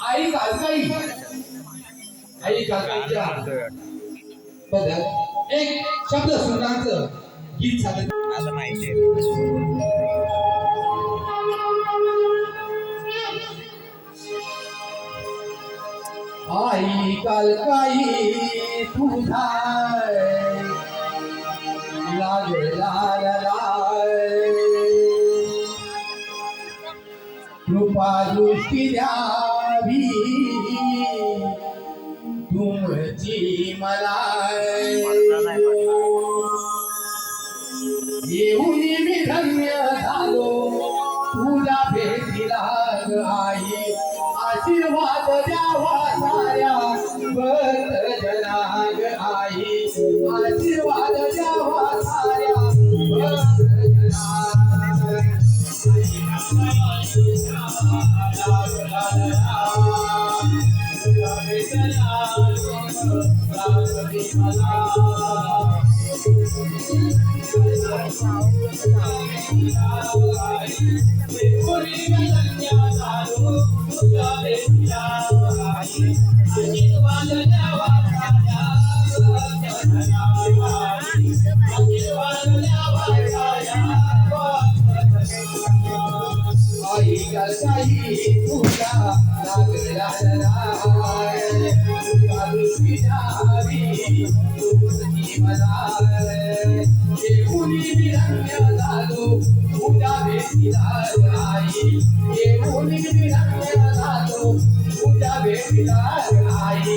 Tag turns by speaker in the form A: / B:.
A: आई कालकाई आई. कालकाईच्या बद्दल एक शब्द सुरांचं गीत झालं.
B: मला माहिती
A: आई कालकाई तुझा लागला कृपा दृष्टी द्यावी तुमची मला येऊन मी धन्य झालो. तुला भेटीला आई. आशीर्वाद द्यावा साऱ्या भक्त जनाग आई. आशीर्वाद जनाग आई काही लागला राय तुझी जावी तुझी मला येऊनी विरंग्य झालो तुझ्या भेटीला आई झालो भेटीला आई